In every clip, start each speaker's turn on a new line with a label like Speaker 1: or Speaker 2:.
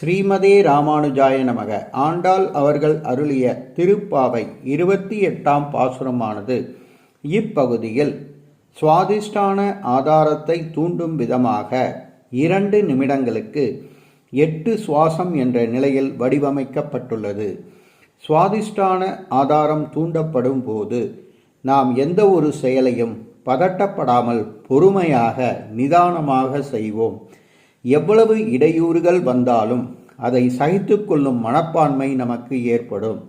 Speaker 1: ஸ்ரீமதே ராமானுஜாய நமக. ஆண்டாள் அவர்கள் அருளிய திருப்பாவை இருபத்தி எட்டாம் பாசுரமானது. இப்பகுதியில் சுவாதிஷ்டான ஆதாரத்தை தூண்டும் விதமாக இரண்டு நிமிடங்களுக்கு எட்டு சுவாசம் என்ற நிலையில் வடிவமைக்கப்பட்டுள்ளது. சுவாதிஷ்டான ஆதாரம் தூண்டப்படும் போது நாம் எந்த ஒரு செயலையும் பதட்டப்படாமல் பொறுமையாக நிதானமாக செய்வோம். எவ்வளவு இடையூறுகள் வந்தாலும் அதை சகித்து கொள்ளும் மனப்பான்மை நமக்கு ஏற்படும்.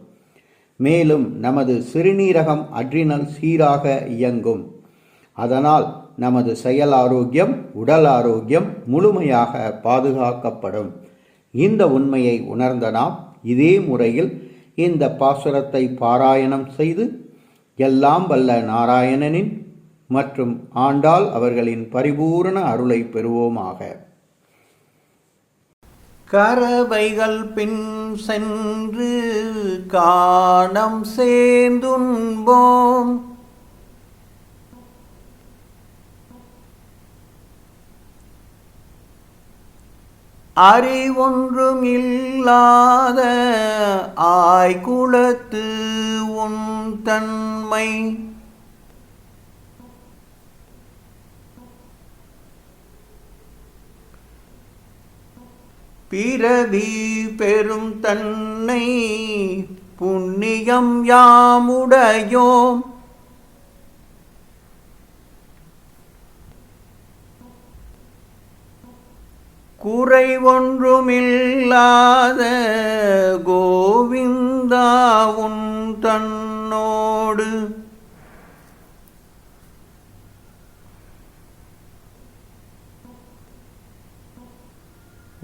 Speaker 1: மேலும் நமது சிறுநீரகம் அட்ரினல் சீராக இயங்கும். அதனால் நமது செயல் ஆரோக்கியம் உடல் ஆரோக்கியம் முழுமையாக பாதுகாக்கப்படும். இந்த உண்மையை உணர்ந்த நாம் இதே முறையில் இந்த பாசுரத்தை பாராயணம் செய்து எல்லாம் வல்ல நாராயணனின் மற்றும் ஆண்டாள் அவர்களின் பரிபூரண அருளை பெறுவோமாக. கரவைகள் பின் சென்று காணம் சேர்ந்துண்போம். அறிவொன்றும் இல்லாத ஆய்குலத்து உன் தன்மை பிறவி பெரும் தன்னை புண்ணியம் யாமுடையோம். குறை ஒன்றுமில்லாத கோவிந்தா உன் தன்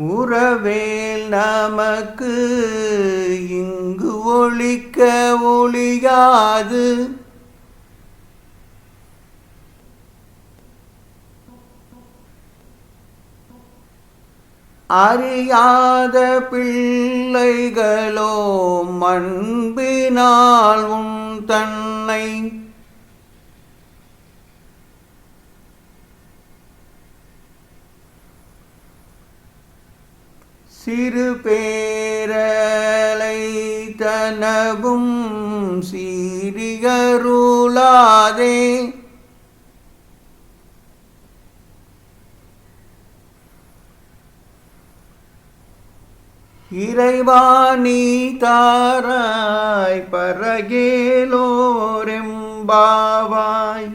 Speaker 1: உறவேல் நமக்கு இங்கு ஒழிக்க ஒழியாது. அறியாத பிள்ளைகளோ மண்பினால் உன் தன்னை சிறு பேரலை தனவும் சீரிகருளாதே இறைவாணி தாராய் பரகேலோரெம்பாவாய்.